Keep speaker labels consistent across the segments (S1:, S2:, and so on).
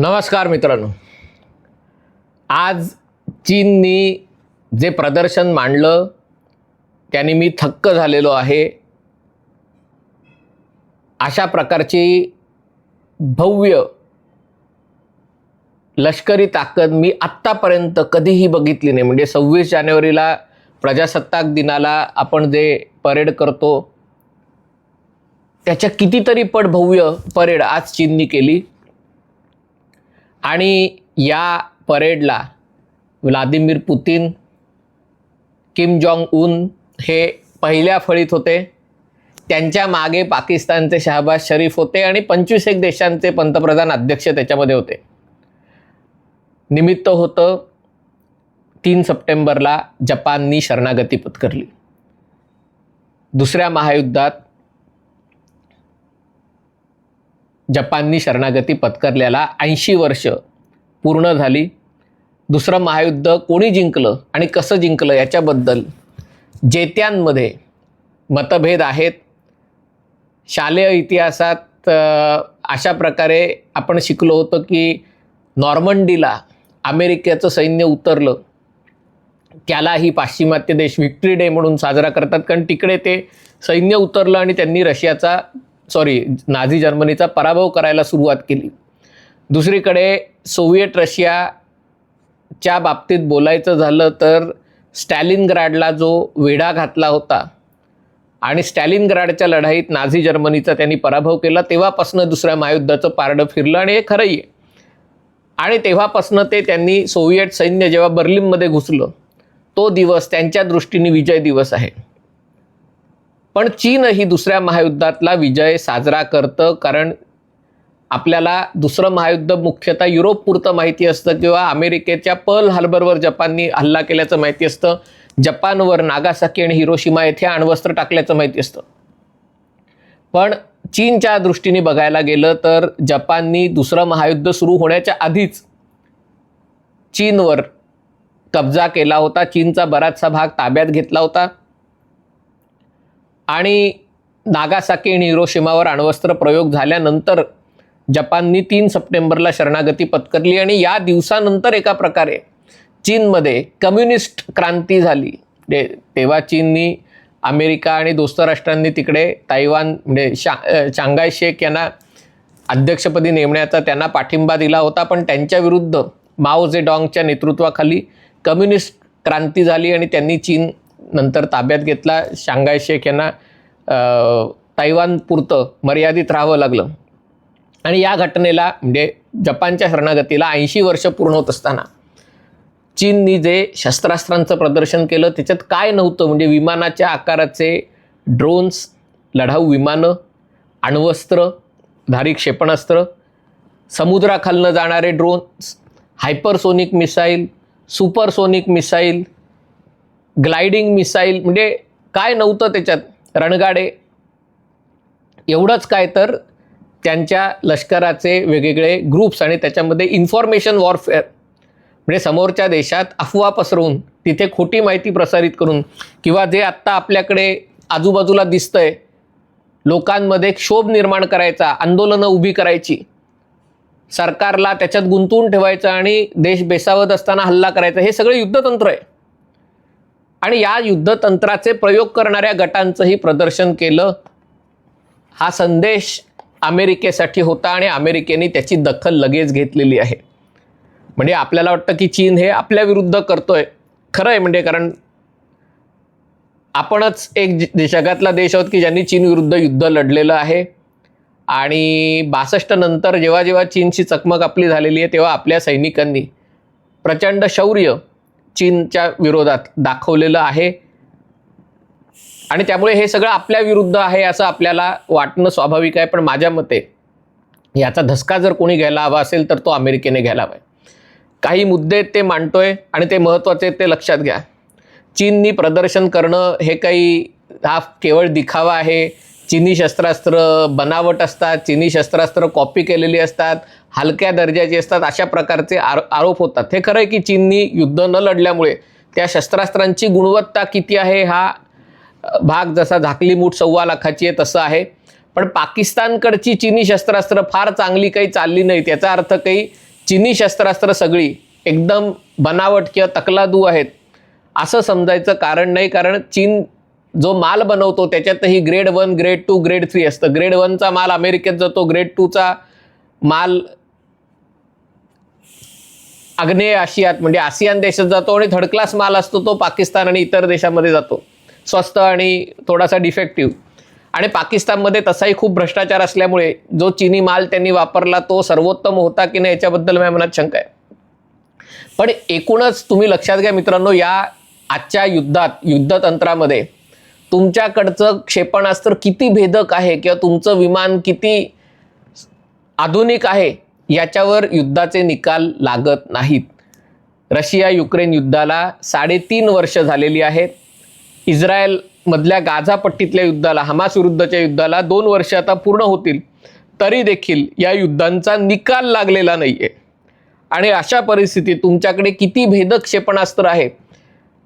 S1: नमस्कार मित्रांनो. आज चीननी जे प्रदर्शन मांडलं त्याने मी थक्क झालेलो आहे. अशा प्रकारची भव्य लष्करी ताकद मी आत्तापर्यंत कधीही बघितली नाही. म्हणजे सव्वीस जानेवारीला प्रजासत्ताक दिनाला आपण जे परेड करतो त्याच्या कितीतरी पट भव्य परेड आज चीननी केली. आणि या परेडला Vladimir Putin Kim Jong Un हे पहिल्या फळीत होते. त्यांच्या मागे पाकिस्तानचे शहबाज शरीफ होते आणि पंचवीस एक देशांचे पंतप्रधान अध्यक्ष त्याच्यामध्ये होते. निमित्त होतं तीन सप्टेंबरला जपाननी शरणागती पत्करली. दुसऱ्या महायुद्धात जपाननी शरणागती पत्करल्याला ऐंशी वर्ष पूर्ण झाली. दुसरं महायुद्ध कोणी जिंकलं आणि कसं जिंकलं याच्याबद्दल जेत्यांमध्ये मतभेद आहेत शालेय इतिहासात अशा प्रकारे आपण शिकलो होतो की नॉर्मंडीला अमेरिकेचं सैन्य उतरलं. त्यालाही पाश्चिमात्य देश व्हिक्ट्री डे म्हणून साजरा करतात कारण तिकडे ते सैन्य उतरलं आणि त्यांनी रशियाचा सॉरी नाझी जर्मनीचा पराभव करायला सुरुवात केली. दुसरीकडे सोव्हिएट रशियाच्या बाबतीत बोलायचं झालं तर स्टॅलिनग्राडला जो वेढा घातला होता आणि स्टॅलिनग्राडच्या लढाईत नाझी जर्मनीचा त्यांनी पराभव केला तेव्हापासनं दुसऱ्या महायुद्धाचं पारडं फिरलं आणि हे खरंही आहे. आणि तेव्हापासनं ते त्यांनी सोव्हिएट सैन्य जेव्हा बर्लिनमध्ये घुसलं तो दिवस त्यांच्या दृष्टीने विजय दिवस आहे. पण चीनही दुसऱ्या महायुद्धातला विजय साजरा करतं कारण आपल्याला दुसरं महायुद्ध मुख्यतः युरोपपुरतं माहिती असतं किंवा अमेरिकेच्या पर्ल हार्बरवर जपाननी हल्ला केल्याचं माहिती असतं. जपानवर नागासाकी आणि हिरोशिमा येथे अण्वस्त्र टाकल्याचं माहिती असतं. पण चीनच्या दृष्टीने बघायला गेलं तर जपाननी दुसरं महायुद्ध सुरू होण्याच्या आधीच चीनवर कब्जा केला होता. चीनचा बराचसा भाग ताब्यात घेतला होता. आणि नागासाकी आणि हिरोशिमावर अण्वस्त्र प्रयोग झाल्यानंतर जपाननी तीन सप्टेंबरला शरणागती पत्करली आणि या दिवसानंतर एका प्रकारे चीनमध्ये कम्युनिस्ट क्रांती झाली. म्हणजे तेव्हा चीननी अमेरिका आणि दोस्त राष्ट्रांनी तिकडे तायवान म्हणजे शा चांगाय शांघाय शेख यांना अध्यक्षपदी नेमण्याचा त्यांना पाठिंबा दिला होता. पण त्यांच्या विरुद्ध माओ जे डॉंगच्या नेतृत्वाखाली कम्युनिस्ट क्रांती झाली आणि त्यांनी चीन नंतर ताब्यात घेतला. शांघाय शेख यांना अ, मर्यादित राहावं लागलं. आणि या घटनेला म्हणजे जपानच्या शरणागतीला ऐंशी वर्ष पूर्ण होत असताना चीननी जे शस्त्रास्त्रांचं प्रदर्शन केलं त्याच्यात काय नव्हतं? म्हणजे विमानाच्या आकाराचे ड्रोन्स लढाऊ विमानं अण्वस्त्र धारी क्षेपणास्त्र समुद्राखालनं जाणारे drones hypersonic missile supersonic missile gliding missile म्हणजे काय नव्हतं त्याच्यात? रणगाडे. एवढंच काय तर त्यांच्या लष्कराचे वेगवेगळे ग्रुप्स आणि त्याच्यामध्ये इन्फॉर्मेशन वॉरफेअर म्हणजे समोरच्या देशात अफवा पसरवून तिथे खोटी माहिती प्रसारित करून किंवा जे आत्ता आपल्याकडे आजूबाजूला दिसतंय लोकांमध्ये क्षोभ निर्माण करायचा आंदोलनं उभी करायची. सरकारला त्याच्यात गुंतवून ठेवायचं आणि देश बेसावत असताना हल्ला करायचा हे सगळं युद्धतंत्र आहे. आणि या युद्धतंत्राचे प्रयोग करणाऱ्या गटांचंही प्रदर्शन केलं. हा संदेश अमेरिकेसाठी होता आणि अमेरिकेने त्याची दखल लगेच घेतलेली आहे. म्हणजे आपल्याला वाटतं की चीन हे आपल्या विरुद्ध करतोय. खरं आहे म्हणजे कारण आपणच एक जगातला देश आहोत की ज्यांनी चीन विरुद्ध युद्ध लढलेलं आहे. आणि बासष्ट नंतर जेव्हा जेव्हा चीनची चकमक आपली झालेली आहे तेव्हा आपल्या सैनिकांनी प्रचंड शौर्य चीनच्या विरोधात दाखवलेलं आहे. आणि त्यामुळे हे सगळं आपल्या विरुद्ध आहे असं आपल्याला वाटणं स्वाभाविक आहे. पण माझ्या मते याचा धसका जर कोणी घ्यायला हवा असेल तर तो अमेरिकेने घ्यायला हवा आहे. काही मुद्दे ते मांडतोय आणि ते महत्त्वाचे आहेत ते लक्षात घ्या. चीननी प्रदर्शन करणं हे काही हा केवळ दिखावा आहे. चिनी शस्त्रास्त्र बनावट असतात चिनी शस्त्रास्त्र कॉपी केलेली असतात हलक्या दर्जाची असतात अशा प्रकारचे आरो आरोप होतात. हे खरं आहे की चीननी युद्ध न लढल्यामुळे त्या शस्त्रास्त्रांची गुणवत्ता किती आहे हा भाग जसा झाकली मूठ सव्वा लाखाची आहे तसं आहे. पण पाकिस्तानकडची चिनी शस्त्रास्त्र फार चांगली काही चालली नाहीत. याचा अर्थ काही चिनी शस्त्रास्त्र सगळी एकदम बनावट किंवा तकलादू आहेत. असं समजायचं कारण नाही. कारण चीन जो माल बनवतो त्याच्यातही grade one grade two grade three असतं. ग्रेड वनचा माल अमेरिकेत जातो ग्रेड टूचा माल आग्नेय आशियात म्हणजे आसियान देशात जातो आणि थर्ड क्लास माल असतो तो पाकिस्तान आणि इतर देशामध्ये जातो. स्वस्त आणि थोडासा डिफेक्टिव्ह आणि पाकिस्तानमध्ये तसाही खूप भ्रष्टाचार असल्यामुळे जो चिनी माल त्यांनी वापरला तो सर्वोत्तम होता की नाही याच्याबद्दल माझ्या मनात शंका आहे. पण एकूणच तुम्ही लक्षात घ्या मित्रांनो या आजच्या युद्धात युद्धतंत्रामध्ये तुमच्याकडचं क्षेपणास्त्र किती भेदक आहे किंवा तुमचं विमान किती आधुनिक आहे याच्यावर युद्धाचे निकाल लागत नाहीत. रशिया युक्रेन युद्धाला साडेतीन वर्ष झालेली आहेत. इस्रायलमधल्या गाझापट्टीतल्या युद्धाला हमास विरुद्धच्या युद्धाला दोन वर्ष आता पूर्ण होतील. तरी देखील या युद्धांचा निकाल लागलेला नाही आहे आणि अशा परिस्थितीत तुमच्याकडे किती भेदक क्षेपणास्त्र आहे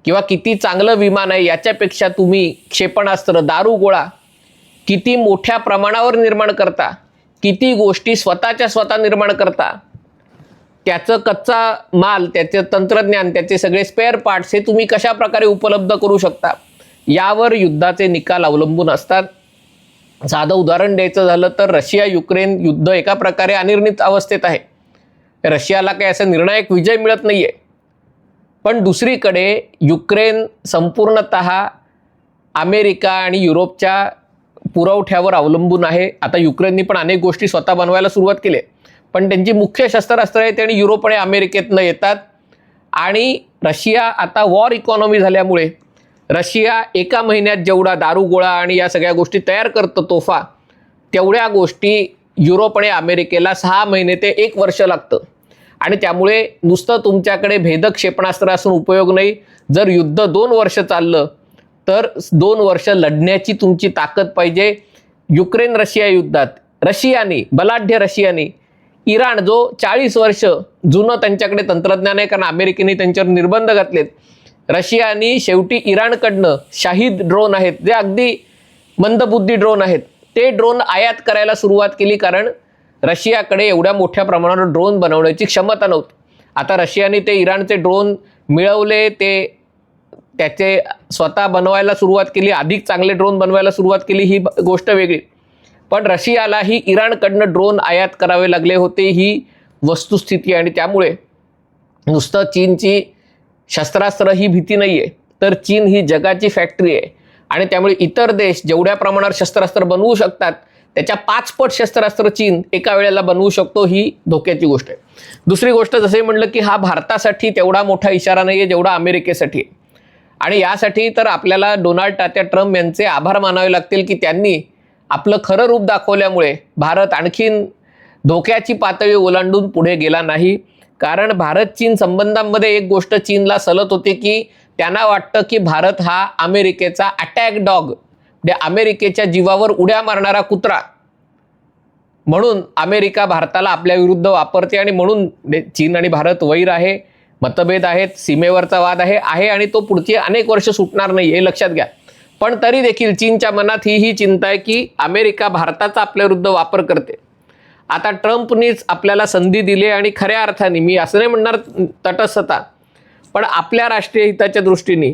S1: किंवा किती चांगलं विमान आहे याच्यापेक्षा तुम्ही क्षेपणास्त्र दारूगोळा किती मोठ्या प्रमाणावर निर्माण करता किती गोष्टी स्वतःच्या स्वतः निर्माण करता त्याचं कच्चा माल त्याचं तंत्रज्ञान त्याचे सगळे स्पेअर पार्ट्स हे तुम्ही कशा प्रकारे उपलब्ध करू शकता? यावर युद्धाचे निकाल अवलंबून असतात. साधं उदाहरण द्यायचं झालं तर रशिया युक्रेन युद्ध एका प्रकारे अनिर्णित अवस्थेत आहे. रशियाला काही असा निर्णायक विजय मिळत नाही आहे पण दुसरीकडे युक्रेन संपूर्णत अमेरिका आणि युरोपच्या पुरवठ्यावर अवलंबून आहे. आता युक्रेननी पण अनेक गोष्टी स्वतः बनवायला सुरुवात केली. आहे. पण त्यांची मुख्य शस्त्रास्त्र आहे आणि युरोप आणि अमेरिकेतनं येतात. आणि रशिया आता वॉर इकॉनॉमी झाल्यामुळे रशिया एका महिन्यात जेवढा दारुगोळा आणि या सगळ्या गोष्टी तयार करतं तोफा तेवढ्या गोष्टी युरोप आणि अमेरिकेला सहा महिने ते एक वर्ष लागतं. आणि त्यामुळे नुसतं तुमच्याकडे भेदक क्षेपणास्त्र असून उपयोग नाही. जर युद्ध दोन वर्ष चाललं तर दोन वर्ष लढण्याची तुमची ताकद पाहिजे. युक्रेन रशिया युद्धात रशियाने बलाढ्य रशियाने इराण जो चाळीस वर्ष जुनं त्यांच्याकडे तंत्रज्ञान आहे कारण अमेरिकेने त्यांच्यावर निर्बंध घातलेत. रशियानी शेवटी इराणकडनं शाहीद ड्रोन आहेत. जे अगदी मंदबुद्धी ड्रोन आहेत. ते ड्रोन आयात करायला सुरुवात केली कारण रशियाकडे एवढ्या मोठ्या प्रमाणावर ड्रोन बनवण्याची क्षमता नव्हती. आता रशियाने ते इराणचे ड्रोन मिळवले ते त्याचे स्वतः बनवायला सुरुवात केली अधिक चांगले ड्रोन बनवायला सुरुवात केली ही ब- गोष्ट वेगळी. पण रशियालाही इराणकडनं ड्रोन आयात करावे लागले होते ही वस्तुस्थिती आणि त्यामुळे नुसतं चीनची शस्त्रास्त्र ही भीती नाही आहे तर चीन ही जगाची फॅक्टरी आहे. आणि त्यामुळे इतर देश जेवढ्या प्रमाणावर शस्त्रास्त्र बनवू शकतात त्याच्या पाच पट शस्त्रास्त्र चीन एका वेळेला बनवू शकतो ही धोक्याची गोष्ट आहे. दुसरी गोष्ट जसे म्हणलं की हा भारतासाठी तेवढा मोठा इशारा नाही आहे जेवढा अमेरिकेसाठी आहे. आणि यासाठी तर आपल्याला डोनाल्ड टात्या ट्रम्प यांचे आभार मानावे लागतील की त्यांनी आपलं खरं रूप दाखवल्यामुळे भारत आणखीन धोक्याची पातळी ओलांडून पुढे गेला नाही. कारण भारत चीन संबंधांमध्ये एक गोष्ट चीनला सलत होती की त्यांना वाटतं की भारत हा अमेरिकेचा अटॅक डॉग म्हणजे अमेरिकेच्या जीवावर उड्या मारणारा कुत्रा. म्हणून अमेरिका भारताला आपल्या विरुद्ध वापरते आणि म्हणून चीन आणि भारत वैर आहे मतभेद आहेत सीमेवरचा वाद आहे आहे आणि तो पुढची अनेक वर्ष सुटणार नाही हे लक्षात घ्या. पण तरी देखील चीनच्या मनात ही ही चिंता आहे की अमेरिका भारताचा आपल्या विरुद्ध वापर करते. आता ट्रम्पनीच आपल्याला संधी दिली आणि खऱ्या अर्थाने मी असं नाही म्हणणार तटस्थता पण आपल्या राष्ट्रीय हिताच्या दृष्टीने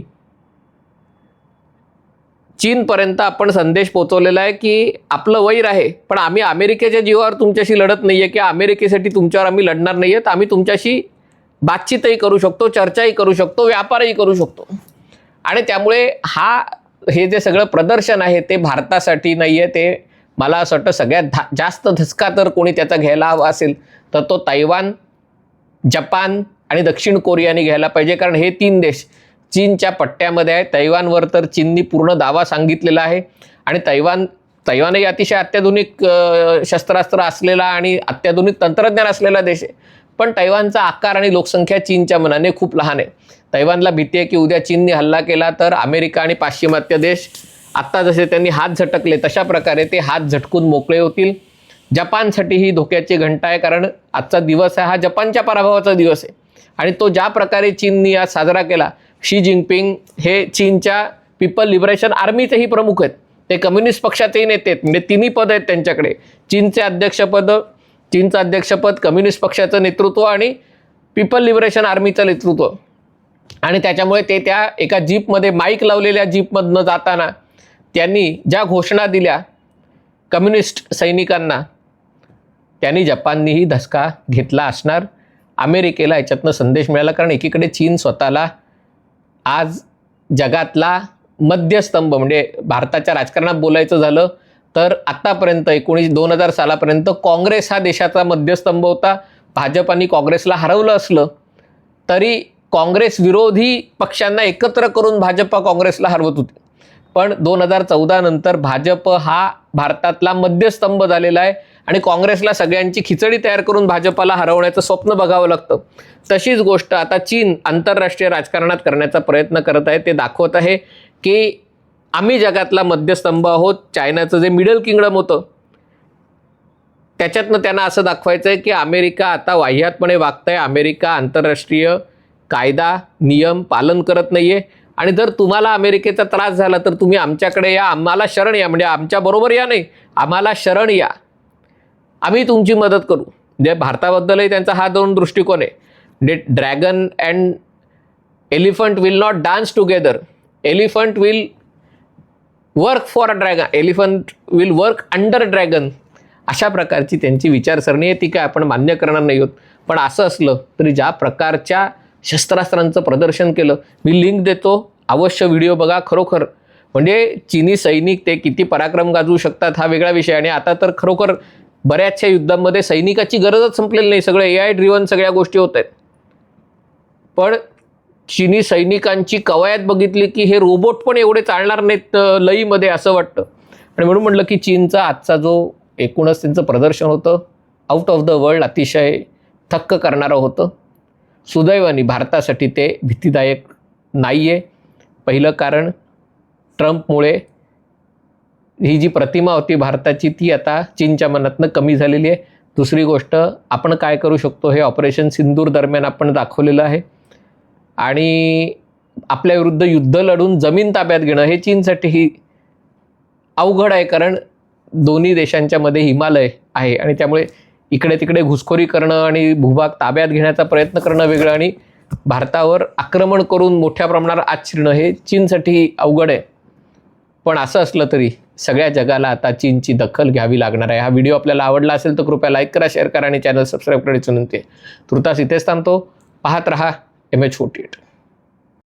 S1: चीनपर्यंत आपण संदेश पोचवलेला आहे की आपलं वैर आहे पण आम्ही अमेरिकेच्या जीवावर तुमच्याशी लढत नाही आहे किंवा अमेरिकेसाठी तुमच्यावर आम्ही लढणार नाही आहेत आम्ही तुमच्याशी बातचीतही करू शकतो चर्चाही करू शकतो व्यापारही करू शकतो. आणि त्यामुळे हा हे जे सगळं प्रदर्शन आहे ते भारतासाठी नाही आहे ते मला असं वाटतं सगळ्यात धा जास्त धसका तर कोणी त्याचा घ्यायला हवा असेल तर तो तैवान जपान आणि दक्षिण कोरियाने घ्यायला पाहिजे कारण हे तीन देश चीनच्या पट्ट्यामध्ये आहे. तैवानवर तर चीननी पूर्ण दावा सांगितलेला आहे. आणि तैवान तैवानही अतिशय अत्याधुनिक शस्त्रास्त्र असलेला आणि अत्याधुनिक तंत्रज्ञान असलेला देश आहे. पण तैवानचा आकार आणि लोकसंख्या चीनच्या मनाने खूप लहान आहे. तैवानला भीती आहे की उद्या चीनने हल्ला केला तर अमेरिका आणि पाश्चिमात्य देश आत्ता जसे त्यांनी हात झटकले तशा प्रकारे ते हात झटकून मोकळे होतील. जपानसाठी ही धोक्याची घंटा आहे कारण आजचा दिवस आहे हा जपानच्या पराभवाचा दिवस आहे. आणि तो ज्या प्रकारे चीननी आज साजरा केला शी जिनपिंग हे चीनच्या पीपल लिबरेशन आर्मीचेही प्रमुख आहेत. ते कम्युनिस्ट पक्षाचेही नेते आहेत. म्हणजे तिन्ही पद आहेत त्यांच्याकडे. चीनचे अध्यक्षपद चीनचं अध्यक्षपद कम्युनिस्ट पक्षाचं नेतृत्व आणि पीपल लिबरेशन आर्मीचं नेतृत्व. आणि त्याच्यामुळे ते त्या एका जीपमध्ये माईक लावलेल्या जीपमधनं जाताना त्यांनी ज्या घोषणा दिल्या कम्युनिस्ट सैनिकांना त्यांनी जपाननीही धसका घेतला असणार. अमेरिकेला याच्यातनं संदेश मिळाला कारण एकीकडे चीन स्वतःला आज जगातला मध्यस्तंभ म्हणजे भारताच्या राजकारणात बोलायचं झालं तर आत्तापर्यंत एकोणीस दोन हजार सालापर्यंत काँग्रेस हा देशाचा मध्यस्तंभ होता. भाजपाने काँग्रेसला हरवलं असलं तरी काँग्रेस विरोधी पक्षांना एकत्र करून भाजपा काँग्रेसला हरवत होते. पण दोन हजार चौदा नंतर भाजप हा भारतातला मध्यस्तंभ झालेला आहे. आणि काँग्रेसला सगळ्यांची खिचडी तयार करून भाजपाला हरवण्याचं स्वप्न बघावं लागतं. तशीच गोष्ट आता चीन आंतरराष्ट्रीय राजकारणात करण्याचा प्रयत्न करत आहे. ते दाखवत आहे की आम्ही जगातला मध्यस्तंभ आहोत. चायनाचं जे मिडल किंगडम होतं त्याच्यातनं त्यांना असं दाखवायचं आहे की अमेरिका आता वाह्यातपणे वागतंय. अमेरिका आंतरराष्ट्रीय कायदा नियम पालन करत नाही आहे आणि जर तुम्हाला अमेरिकेचा त्रास झाला तर तुम्ही आमच्याकडे या. आम्हाला शरण या. म्हणजे आमच्याबरोबर या नाही. आम्हाला शरण या. आम्ही तुमची मदत करू. म्हणजे भारताबद्दलही त्यांचा हा दोन दृष्टिकोन आहे. The dragon and elephant will not dance together elephant will work for a dragon elephant will work under dragon अशा प्रकारची त्यांची विचारसरणी आहे. ती काय आपण मान्य करणार नाही आहोत. पण असं असलं तरी ज्या प्रकारच्या शस्त्रास्त्रांचं प्रदर्शन केलं मी लिंक देतो. अवश्य व्हिडिओ बघा खरोखर. म्हणजे चिनी सैनिक ते किती पराक्रम गाजवू शकतात हा वेगळा विषय. आणि आता तर खरोखर बऱ्याचशा युद्धांमध्ये सैनिकाची गरजच संपलेली नाही. सगळं ए आय ड्रिव्हन सगळ्या गोष्टी होत आहेत. पण चीनी सैनिकांची कवायत बघितली की हे रोबोट पण एवढे चालणार नाहीत लईमध्ये असं वाटतं. आणि म्हणून म्हटलं की चीनचा आजचा जो एकूणच त्यांचं प्रदर्शन होतं आउट ऑफ द वर्ल्ड अतिशय थक्क करणारं होतं. सुदैवाने भारतासाठी ते भीतीदायक नाही आहे पहिलं कारण ट्रम्पमुळे ही जी प्रतिमा होती भारताची ती आता चीनच्या मनातनं कमी झालेली आहे. दुसरी गोष्ट आपण काय करू शकतो हे ऑपरेशन सिंदूर दरम्यान आपण दाखवलेलं आहे. आणि आपल्या विरुद्ध युद्ध लढून जमीन ताब्यात घेणं हे चीनसाठीही अवघड आहे कारण दोन्ही देशांच्या मध्ये हिमालय आहे आणि त्यामुळे इकडे तिकडे घुसखोरी करणं आणि भूभाग ताब्यात घेण्याचा प्रयत्न करणं वेगळं आणि भारतावर आक्रमण करून मोठ्या प्रमाणावर आत शिरणं हे चीनसाठी अवघड आहे. पण असं असलं तरी सगळ्या जगाला आता चीनची दखल घ्यावी लागणार आहे. हा व्हिडिओ आपल्याला आवडला असेल तर कृपया लाईक करा शेअर करा आणि चॅनल सबस्क्राईब करायची विनंती आहे. तुर्तास इथेच थांबतो. पाहत रहा एम एच फोर्टी एट